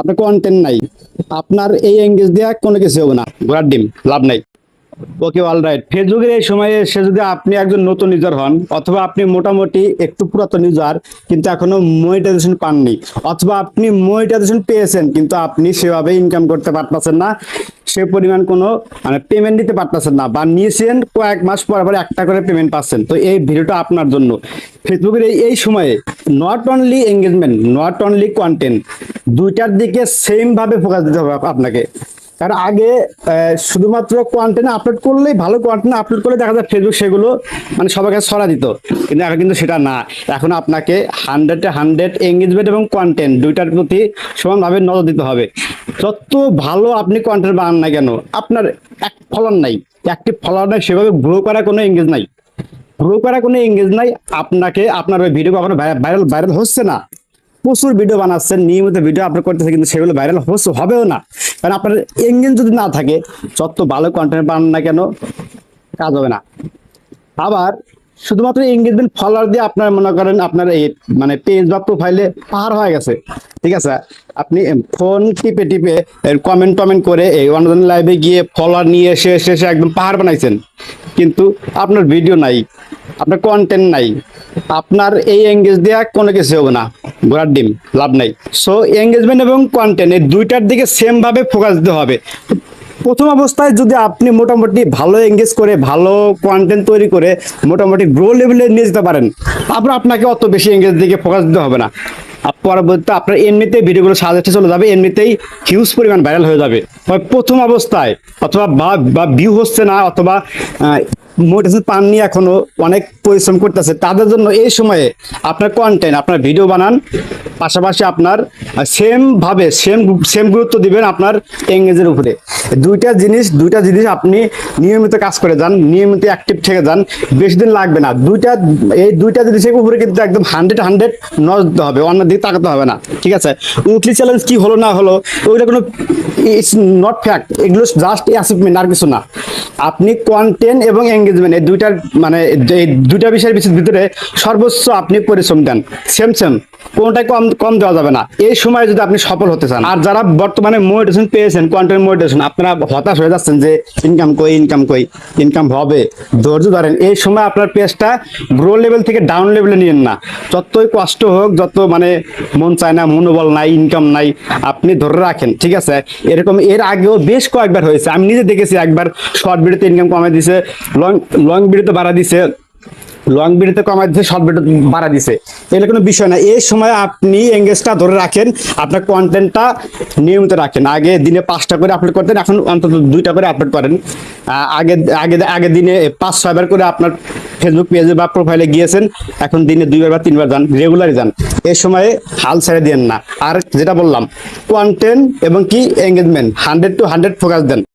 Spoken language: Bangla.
আপনার কন্টেন্ট নাই। আপনার এই এঙ্গেজ দেওয়া কোনো কিছু হবে না। ঘোড়ার ডিম, লাভ নাই। ওকে অল রাইট ফেসবুকের এই সময়ে এসে যদি আপনি একজন নতুন ইউজার হন, অথবা আপনি মোটামুটি একটু পুরাতন ইউজার কিন্তু এখনও মনিটাইজেশন পাননি, অথবা আপনি মনিটাইজেশন পেয়েছেন, কিন্তু আপনি সেভাবে ইনকাম করতে পারতেছেন না, সে পরিমাণ কোনো মানে পেমেন্ট দিতে পারতেছেন না, বা নিয়েছেন কয়েক মাস পর পর একটা করে পেমেন্ট পাচ্ছেন। তো এই ভিডিওটা আপনার জন্য। ফেসবুকের এই এই সময়ে not only engagement not only content দুইটার দিকে সেম ভাবে ফোকাস দিতে হবে আপনাকে। কারণ আগে শুধুমাত্র কন্টেন্ট আপলোড করলেই ভালো কন্টেন্ট আপলোড করলে দেখা যায় ফেসবুক সেগুলো মানে সবাইকে ছড়া দিত। কিন্তু এখন কিন্তু সেটা না। এখন আপনাকে হান্ড্রেডে হান্ড্রেড এঙ্গেজমেন্ট এবং কন্টেন্ট দুইটার প্রতি সমানভাবে নজর দিতে হবে। যত ভালো আপনি কন্টেন্ট বানান না কেন, আপনার এক ফলন নাই। একটি ফলন নাই, সেভাবে গ্রো করার কোনো এঙ্গেজ নাই। গ্রো কোনো এঙ্গেজ নাই। আপনাকে, আপনার ওই ভিডিও কখনো ভাইরাল ভাইরাল হচ্ছে না। প্রচুর ভিডিও বানাচ্ছেন, নিয়মিত ভিডিও আপলোড করতেছে, কিন্তু সেগুলো ভাইরাল হচ্ছে, হবেও না। কারণ আপনার এঙ্গেজ যদি না থাকে, যত ভালো কন্টেন্ট বানান না কেন, কাজ হবে না। আবার, শুধুমাত্র এঙ্গেজমেন্ট ফলোয়ার দিয়ে আপনার মনে করেন, আপনার এই মানে পেজ বা প্রোফাইলে পাহাড় হয়ে গেছে। ঠিক আছে? আপনি ফোন টিপে টিপে কমেন্ট টমেন্ট করে এই অনলাইন লাইভে গিয়ে ফলোয়ার নিয়ে এসে এসে একদম পাহাড় বানাইছেন। কিন্তু আপনার ভিডিও নাই, আপনার কন্টেন্ট নাই, আপনার এই এঙ্গেজ দেওয়া কোনো কিছু হবে না, ঘোড়ার ডিম, লাভ নাই। সো এঙ্গেজমেন্ট এবং কন্টেন্ট এই দুইটার দিকে সেমভাবে ফোকাস দিতে হবে। প্রথম অবস্থায় যদি আপনি মোটামুটি ভালো এঙ্গেজ করে, ভালো কন্টেন্ট তৈরি করে, মোটামুটি গ্রো লেভেলে নিয়ে যেতে পারেন তারপর আপনাকে অত বেশি এঙ্গেজ দিকে ফোকাস দিতে হবে না। পরবর্তীতে আপনার এমনিতেই ভিডিওগুলো সাজেস্টে চলে যাবে, এমনিতেই হিউজ পরিমাণ ভাইরাল হয়ে যাবে। প্রথম অবস্থায় অথবা বা- বা ভিউ হচ্ছে না, অথবা মোটিভেশন পাননি এখনও, অনেক পরিশ্রম করতেছে, তাদের জন্য এই সময়ে আপনার কন্টেন্ট আপনার ভিডিও বানান, পাশাপাশি আপনার সেম ভাবে সেম সেম গুরুত্ব দিবেন আপনার এঙ্গেজের উপরে। দুইটা জিনিস দুইটা জিনিস আপনি নিয়মিত কাজ করে যান, নিয়মিত অ্যাক্টিভ থেকে যান, বেশি দিন লাগবে না। দুইটা, এই দুইটা জিনিসের উপরে কিন্তু একদম হান্ড্রেড হান্ড্রেড নজর দিতে হবে অন্য দিকে তাকাতে হবে না, ঠিক আছে? উইকলি চ্যালেঞ্জ কি হলো, না হলো, ওইটা কোনো ইটস নট ফ্যাক্ট এগুলো জাস্ট অ্যাচিভমেন্ট আর কিছু না। আপনি কন্টেন্ট এবং এঙ্গেজমেন্ট এই দুইটার মানে দুইটা বিষয়ের বিষয়ের ভিতরে সর্বোচ্চ আপনি পরিশ্রম দেন। Same same. কোনটাই কম কম দেওয়া যাবে না। এই সময় যদি আপনি সফল হতে চান, আর যারা বর্তমানে মোটিভেশন পেয়েছেন কন্টেন্ট মোটিভেশন আপনারা হতাশ হয়ে যাচ্ছেন যে ইনকাম কই ইনকাম কই ইনকাম হবে, ধৈর্য ধরেন। এই সময় আপনার পেজটা গ্রো লেভেল থেকে ডাউন লেভেলে নিয়েন না। যতই কষ্ট হোক, যত মানে মন চায় না, মনোবল নাই ইনকাম নাই, আপনি ধরে রাখেন, ঠিক আছে? এরকম এর আগেও বেশ কয়েকবার হয়েছে। আমি নিজে দেখেছি একবার শর্ট ভিডিওতে ইনকাম কমাই দিছে লং লং ভিডিওতে বাড়া দিছে। লং ভিডিওতে কমাই দিছে শর্ট ভিডিও বাড়া দিছে। এগুলো কোনো বিষয় না। এই সময় আপনি এঙ্গেজটা ধরে রাখেন, আপনার কন্টেন্টটা নিয়মিত রাখেন। আগে দিনে পাঁচটা করে আপলোড করতেন, এখন অন্তত দুইটা করে আপলোড করেন। আগে আগে আগে দিনে পাঁচ ছয়বার করে আপনার ফেসবুক পেজে বা প্রোফাইলে গিয়েছেন, এখন দিনে দুইবার বা তিনবার যান রেগুলারই যান। এই সময়ে হাল ছেড়ে দেন না। আর যেটা বললাম কন্টেন্ট এবং কি? Engagement hundred to hundred focus then.